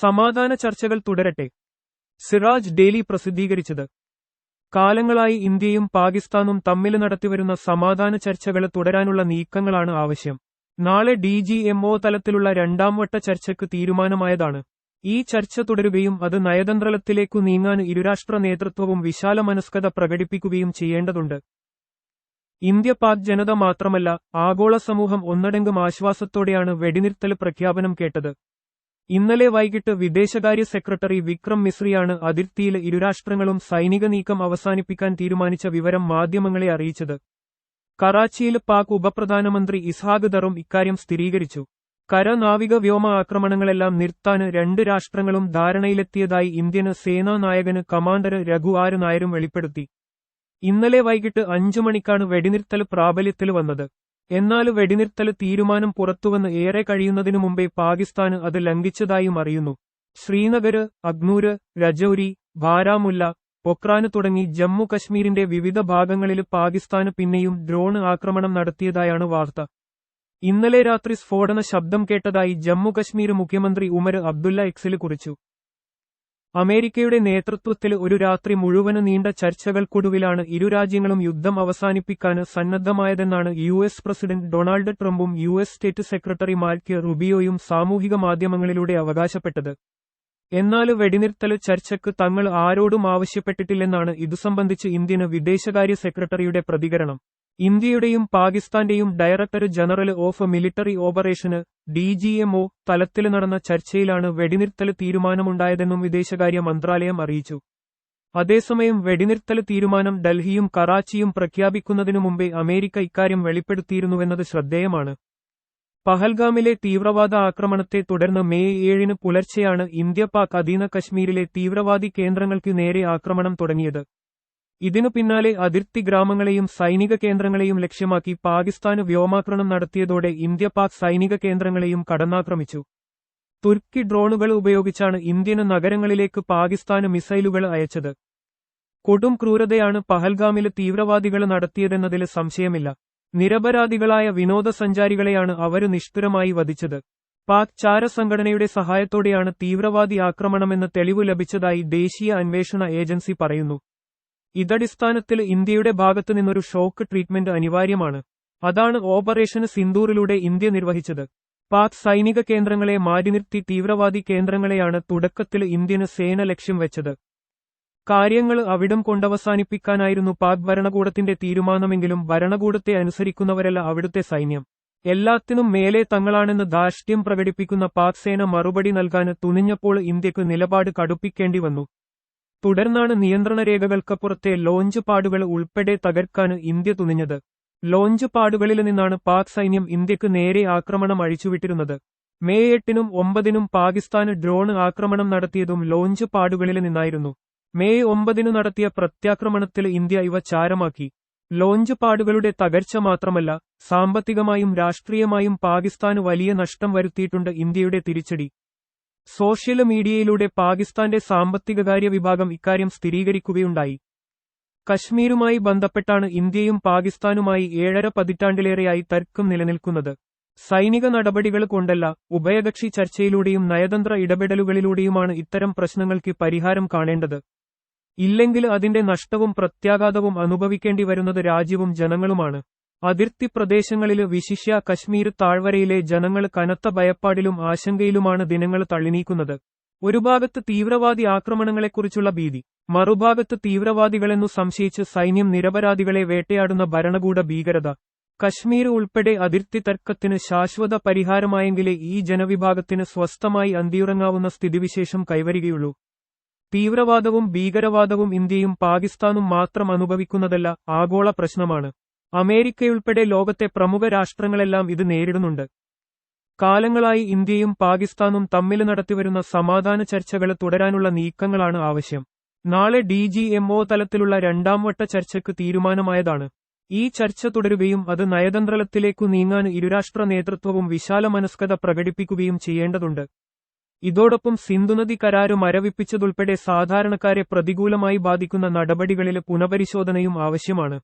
സമാധാന ചർച്ചകൾ തുടരട്ടെ. സിറാജ് ഡെയിലി പ്രസിദ്ധീകരിച്ചത്. കാലങ്ങളായി ഇന്ത്യയും പാകിസ്ഥാനും തമ്മിൽ നടത്തിവരുന്ന സമാധാന ചർച്ചകൾ തുടരാനുള്ള നീക്കങ്ങളാണ് ആവശ്യം. നാളെ ഡി ജി എംഒ തലത്തിലുള്ള രണ്ടാം വട്ട ചർച്ചയ്ക്ക് തീരുമാനമായതാണ്. ഈ ചർച്ച തുടരുകയും അത് നയതന്ത്രത്തിലേക്കു നീങ്ങാൻ ഇരുരാഷ്ട്ര നേതൃത്വവും വിശാല മനസ്കത പ്രകടിപ്പിക്കുകയും ചെയ്യേണ്ടതുണ്ട്. ഇന്ത്യ പാക് ജനത മാത്രമല്ല ആഗോള സമൂഹം ഒന്നടങ്കം ആശ്വാസത്തോടെയാണ് വെടിനിർത്തൽ പ്രഖ്യാപനം കേട്ടത്. ഇന്നലെ വൈകിട്ട് വിദേശകാര്യ സെക്രട്ടറി വിക്രം മിശ്രിയാണ് അതിർത്തിയിൽ ഇരുരാഷ്ട്രങ്ങളും സൈനിക നീക്കം അവസാനിപ്പിക്കാൻ തീരുമാനിച്ച വിവരം മാധ്യമങ്ങളെ അറിയിച്ചത്. കറാച്ചിയിൽ പാക് ഉപപ്രധാനമന്ത്രി ഇസ്ഹാഖ് ദറും ഇക്കാര്യം സ്ഥിരീകരിച്ചു. കര നാവിക വ്യോമ ആക്രമണങ്ങളെല്ലാം നിർത്താന് രണ്ട് രാഷ്ട്രങ്ങളും ധാരണയിലെത്തിയതായി ഇന്ത്യന് സേനാ നായകന് കമാൻഡർ രഘു ആര് നായരും വെളിപ്പെടുത്തി. ഇന്നലെ വൈകിട്ട് അഞ്ചു മണിക്കാണ് വെടിനിർത്തൽ പ്രാബല്യത്തിൽ വന്നത്. എന്നാൽ വെടിനിർത്തൽ തീരുമാനം പുറത്തുവന്ന് ഏറെ കഴിയുന്നതിനു മുമ്പേ പാകിസ്ഥാന് അത് ലംഘിച്ചതായും അറിയുന്നു. ശ്രീനഗർ അഗ്നൂര് രജൌരി ബാരാമുല്ല പൊക്രാന് തുടങ്ങി ജമ്മു കശ്മീരിന്റെ വിവിധ ഭാഗങ്ങളിൽ പാകിസ്ഥാന് പിന്നെയും ഡ്രോൺ ആക്രമണം നടത്തിയതായാണ് വാർത്ത. ഇന്നലെ രാത്രി സ്ഫോടന ശബ്ദം കേട്ടതായി ജമ്മു കശ്മീർ മുഖ്യമന്ത്രി ഉമർ അബ്ദുല്ല എക്സിൽ കുറിച്ചു. അമേരിക്കയുടെ നേതൃത്വത്തിൽ ഒരു രാത്രി മുഴുവൻ നീണ്ട ചർച്ചകൾക്കൊടുവിലാണ് ഇരു രാജ്യങ്ങളും യുദ്ധം അവസാനിപ്പിക്കാൻ സന്നദ്ധമായതെന്നാണ് യു എസ് പ്രസിഡന്റ് ഡൊണാൾഡ് ട്രംപും U S state secretary Mark റുബിയോയും സാമൂഹിക മാധ്യമങ്ങളിലൂടെ അവകാശപ്പെട്ടത്. എന്നാൽ വെടിനിർത്തൽ ചർച്ചയ്ക്ക് തങ്ങൾ ആരോടും ആവശ്യപ്പെട്ടിട്ടില്ലെന്നാണ് ഇതു സംബന്ധിച്ച് ഇന്ത്യന് വിദേശകാര്യ സെക്രട്ടറിയുടെ പ്രതികരണം. ഇന്ത്യയുടെയും പാകിസ്ഥാന്റെയും ഡയറക്ടർ ജനറൽ ഓഫ് മിലിറ്ററി ഓപ്പറേഷന് ഡിജിഎംഒ തലത്തിൽ നടന്ന ചർച്ചയിലാണ് വെടിനിർത്തൽ തീരുമാനമുണ്ടായതെന്നും വിദേശകാര്യ മന്ത്രാലയം അറിയിച്ചു. അതേസമയം വെടിനിർത്തൽ തീരുമാനം ഡൽഹിയും കറാച്ചിയും പ്രഖ്യാപിക്കുന്നതിനു മുമ്പേ അമേരിക്ക ഇക്കാര്യം വെളിപ്പെടുത്തിയിരുന്നുവെന്നത് ശ്രദ്ധേയമാണ്. പഹൽഗാമിലെ തീവ്രവാദ ആക്രമണത്തെ തുടർന്ന് മെയ് ഏഴിന് പുലർച്ചെയാണ് ഇന്ത്യ പാക് അധീന കശ്മീരിലെ തീവ്രവാദി കേന്ദ്രങ്ങൾക്ക് നേരെ ആക്രമണം തുടങ്ങിയത്. ഇതിനു പിന്നാലെ അതിർത്തി ഗ്രാമങ്ങളെയും സൈനിക കേന്ദ്രങ്ങളെയും ലക്ഷ്യമാക്കി പാകിസ്ഥാന് വ്യോമാക്രമണം നടത്തിയതോടെ ഇന്ത്യ പാക് സൈനിക കേന്ദ്രങ്ങളെയും കടന്നാക്രമിച്ചു. തുർക്കി ഡ്രോണുകൾ ഉപയോഗിച്ചാണ് ഇന്ത്യന് നഗരങ്ങളിലേക്ക് പാകിസ്ഥാന് മിസൈലുകൾ അയച്ചത്. കൊടും ക്രൂരതയാണ് പഹൽഗാമിലെ തീവ്രവാദികൾ നടത്തിയതെന്നതിൽ സംശയമില്ല. നിരപരാധികളായ വിനോദസഞ്ചാരികളെയാണ് അവർ നിഷ്ഠുരമായി വധിച്ചത്. പാക് ചാര സംഘടനയുടെ സഹായത്തോടെയാണ് തീവ്രവാദി ആക്രമണമെന്ന് തെളിവ് ലഭിച്ചതായി ദേശീയ അന്വേഷണ ഏജൻസി പറയുന്നു. ഇതടിസ്ഥാനത്തിൽ ഇന്ത്യയുടെ ഭാഗത്തു നിന്നൊരു ഷോക്ക് ട്രീറ്റ്മെന്റ് അനിവാര്യമാണ്. അതാണ് ഓപ്പറേഷൻ സിന്ദൂറിലൂടെ ഇന്ത്യ നിർവഹിച്ചത്. പാക് സൈനിക കേന്ദ്രങ്ങളെ മാറ്റിനിർത്തി തീവ്രവാദി കേന്ദ്രങ്ങളെയാണ് തുടക്കത്തിൽ ഇന്ത്യന് സേന ലക്ഷ്യം വെച്ചത്. കാര്യങ്ങൾ അവിടം കൊണ്ടവസാനിപ്പിക്കാനായിരുന്നു പാക് ഭരണകൂടത്തിന്റെ തീരുമാനമെങ്കിലും ഭരണകൂടത്തെ അനുസരിക്കുന്നവരല്ല അവിടുത്തെ സൈന്യം. എല്ലാത്തിനും മേലെ തങ്ങളാണെന്ന് ധാർഷ്ട്യം പ്രകടിപ്പിക്കുന്ന പാക് സേന മറുപടി നൽകാൻ തുനിഞ്ഞപ്പോൾ ഇന്ത്യയ്ക്ക് നിലപാട് കടുപ്പിക്കേണ്ടി വന്നു. തുടർന്നാണ് നിയന്ത്രണ രേഖകൾക്കപ്പുറത്തെ ലോഞ്ച് പാടുകൾ ഉൾപ്പെടെ തകർക്കാൻ ഇന്ത്യ തുനിഞ്ഞത്. ലോഞ്ച് പാടുകളിൽ നിന്നാണ് പാക് സൈന്യം ഇന്ത്യയ്ക്ക് നേരെ ആക്രമണം അഴിച്ചുവിട്ടിരുന്നത്. മെയ് എട്ടിനും ഒമ്പതിനും പാകിസ്ഥാന് ഡ്രോൺ ആക്രമണം നടത്തിയതും ലോഞ്ച് പാടുകളിൽ നിന്നായിരുന്നു. മെയ് ഒമ്പതിനു നടത്തിയ പ്രത്യാക്രമണത്തിൽ ഇന്ത്യ ഇവ ചാരമാക്കി. ലോഞ്ച് പാടുകളുടെ തകർച്ച മാത്രമല്ല സാമ്പത്തികമായും രാഷ്ട്രീയമായും പാകിസ്ഥാന് വലിയ നഷ്ടം വരുത്തിയിട്ടുണ്ട് ഇന്ത്യയുടെ തിരിച്ചടി. സോഷ്യൽ മീഡിയയിലൂടെ പാകിസ്ഥാന്റെ സാമ്പത്തികകാര്യ വിഭാഗം ഇക്കാര്യം സ്ഥിരീകരിക്കുകയുണ്ടായി. കശ്മീരുമായി ബന്ധപ്പെട്ടാണ് ഇന്ത്യയും പാകിസ്ഥാനുമായി ഏഴര പതിറ്റാണ്ടിലേറെയായി തർക്കം നിലനിൽക്കുന്നത്. സൈനിക നടപടികൾ കൊണ്ടല്ല ഉഭയകക്ഷി ചർച്ചയിലൂടെയും നയതന്ത്ര ഇടപെടലുകളിലൂടെയുമാണ് ഇത്തരം പ്രശ്നങ്ങൾക്ക് പരിഹാരം കാണേണ്ടത്. ഇല്ലെങ്കിൽ അതിന്റെ നഷ്ടവും പ്രത്യാഘാതവും അനുഭവിക്കേണ്ടി വരുന്നത് രാജ്യവും ജനങ്ങളുമാണ്. അതിർത്തി പ്രദേശങ്ങളിൽ വിശിഷ്യ കശ്മീർ താഴ്വരയിലെ ജനങ്ങൾ കനത്ത ഭയപ്പാടിലും ആശങ്കയിലുമാണ് ദിനങ്ങൾ തള്ളിനീക്കുന്നത്. ഒരു ഭാഗത്ത് തീവ്രവാദി ആക്രമണങ്ങളെക്കുറിച്ചുള്ള ഭീതി മറുഭാഗത്ത് തീവ്രവാദികളെന്നു സംശയിച്ച് സൈന്യം നിരപരാധികളെ വേട്ടയാടുന്ന ഭരണകൂട ഭീകരത. കശ്മീർ ഉൾപ്പെടെ അതിർത്തി തർക്കത്തിന് ശാശ്വത പരിഹാരമായെങ്കിലേ ഈ ജനവിഭാഗത്തിന് സ്വസ്ഥമായി അന്തിയുറങ്ങാവുന്ന സ്ഥിതിവിശേഷം കൈവരികയുള്ളൂ. തീവ്രവാദവും ഭീകരവാദവും ഇന്ത്യയും പാകിസ്ഥാനും മാത്രം അനുഭവിക്കുന്നതല്ല ആഗോള പ്രശ്നമാണ്. അമേരിക്കയുൾപ്പെടെ ലോകത്തെ പ്രമുഖ രാഷ്ട്രങ്ങളെല്ലാം ഇത് നേരിടുന്നുണ്ട്. കാലങ്ങളായി ഇന്ത്യയും പാകിസ്ഥാനും തമ്മിൽ നടത്തിവരുന്ന സമാധാന ചർച്ചകൾ തുടരാനുള്ള നീക്കങ്ങളാണ് ആവശ്യം. നാളെ ഡി ജി എംഒ തലത്തിലുള്ള രണ്ടാം വട്ട ചർച്ചയ്ക്ക് തീരുമാനമായതാണ്. ഈ ചർച്ച തുടരുകയും അത് നയതന്ത്രത്തിലേക്കു നീങ്ങാൻ ഇരുരാഷ്ട്ര നേതൃത്വവും വിശാല മനസ്കത പ്രകടിപ്പിക്കുകയും ചെയ്യേണ്ടതുണ്ട്. ഇതോടൊപ്പം സിന്ധുനദി കരാര് മരവിപ്പിച്ചതുൾപ്പെടെ സാധാരണക്കാരെ പ്രതികൂലമായി ബാധിക്കുന്ന നടപടികളിലെ പുനപരിശോധനയും ആവശ്യമാണ്.